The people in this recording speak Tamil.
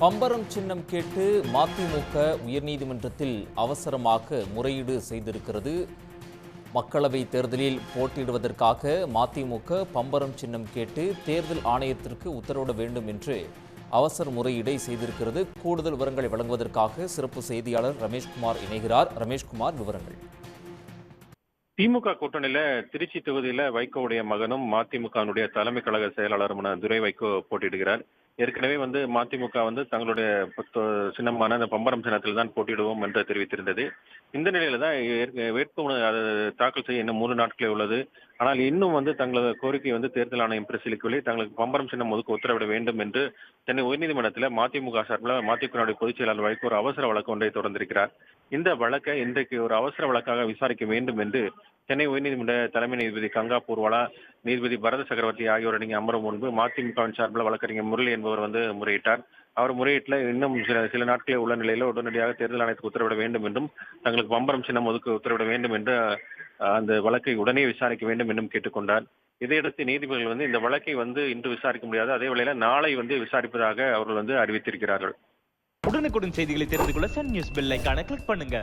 பம்பரம் சின்னம் கேட்டு மதிமுக உயர்நீதிமன்றத்தில் அவசரமாக முறையீடு செய்திருக்கிறது. மக்களவை தேர்தலில் போட்டியிடுவதற்காக மதிமுக பம்பரம் சின்னம் கேட்டு தேர்தல் ஆணையத்திற்கு உத்தரவிட வேண்டும் என்று அவசர முறையீடை செய்திருக்கிறது. கூடுதல் விவரங்களை வழங்குவதற்காக சிறப்பு செய்தியாளர் ரமேஷ்குமார் இணைகிறார். ரமேஷ்குமார் விவரங்கள். திமுக கூட்டணியில திருச்சி தொகுதியில வைகோவுடைய மகனும் மதிமுகனுடைய தலைமை கழக செயலாளருமான துரை வைகோ போட்டியிடுகிறார். ஏற்கனவே வந்து மதிமுக வந்து தங்களுடைய சின்னமான அந்த பம்பரம் சின்னத்தில் தான் போட்டியிடுவோம் என்று தெரிவித்திருந்தது. இந்த நிலையில தான் வேட்புமனு அது தாக்கல் செய்ய இன்னும் மூன்று நாட்களே உள்ளது. ஆனால் இன்னும் வந்து தங்களது கோரிக்கை வந்து தேர்தல் ஆணையம் பரிசீலிக்கவில்லை. தங்களுக்கு பம்பரம் சின்னம் ஒதுக்க உத்தரவிட வேண்டும் என்று சென்னை உயர்நீதிமன்றத்தில் மதிமுக சார்பில் மதிமுக பொதுச் செயலாளர் வைகோ ஒரு அவசர வழக்கு ஒன்றை தொடர்ந்திருக்கிறார். இந்த வழக்கை இன்றைக்கு ஒரு அவசர வழக்காக விசாரிக்க வேண்டும் என்று சென்னை உயர்நீதிமன்ற தலைமை நீதிபதி கங்கா பூர்வாலா நீதிபதி பரத சக்கரவர்த்தி ஆகியோர் நீங்க அமரம் முன்பு மதிமுகவின் சார்பில் வழக்கறிஞர் முரளி என்பவர் வந்து முறையிட்டார். அவர் முறையீட்டில் இன்னும் சில சில நாட்களே உள்ள நிலையில் உடனடியாக தேர்தல் ஆணையத்துக்கு உத்தரவிட வேண்டும் என்றும் தங்களுக்கு பம்பரம் சின்னம் ஒதுக்க உத்தரவிட வேண்டும் என்று அந்த வழக்கை உடனே விசாரிக்க வேண்டும் என்றும் கேட்டுக்கொண்டார். இதையடுத்து நீதிபதிகள் வந்து இந்த வழக்கை வந்து இன்று விசாரிக்க முடியாது. அதே வேளையில நாளை வந்து விசாரிப்பதாக அவர்கள் வந்து அறிவித்திருக்கிறார்கள். உடனுக்குடன் செய்திகளை தெரிந்து கொள்ள சன் நியூஸ் பெல் கிளிக் பண்ணுங்க.